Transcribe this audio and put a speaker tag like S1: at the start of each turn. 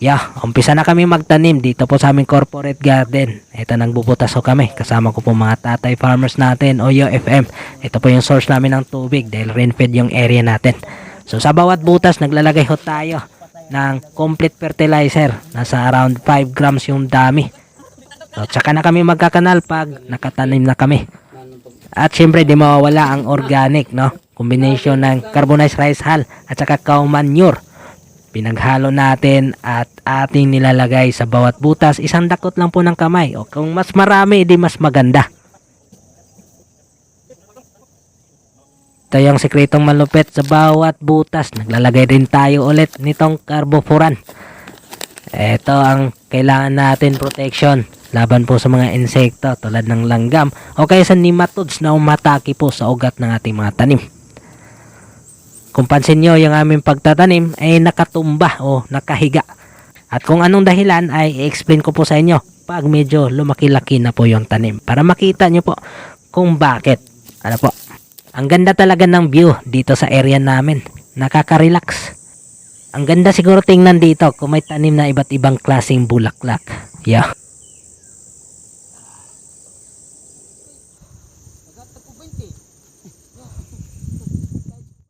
S1: Yeah, umpisa na kami magtanim dito po sa aming corporate garden. Ito nagbubutas ho kami. Kasama ko po mga tatay farmers natin, Oyo FM. Ito po yung source namin ng tubig dahil rainfed yung area natin. So sa bawat butas naglalagay ho tayo ng complete fertilizer. Nasa around 5 grams yung dami. So tsaka na kami magkakanal pag nakatanim na kami. At syempre di mawawala ang organic, no? Combination ng carbonized rice hull at saka cow manure. Pinaghalo natin at ating nilalagay sa bawat butas. Isang dakot lang po ng kamay. O kung mas marami, di mas maganda. Ito yung sekretong malupit sa bawat butas. Naglalagay din tayo ulit nitong carbofuran. Ito ang kailangan natin protection laban po sa mga insekto tulad ng langgam o kaya sa nematodes na umatake po sa ugat ng ating mga tanim. Kung pansin nyo, yung aming pagtatanim ay nakatumba o nakahiga. At kung anong dahilan ay i-explain ko po sa inyo pag medyo lumaki-laki na po yung tanim. Para makita nyo po kung bakit. Ano po. Ang ganda talaga ng view dito sa area namin. Nakaka-relax. Ang ganda siguro tingnan dito kung may tanim na iba't ibang klaseng bulaklak. Yeah.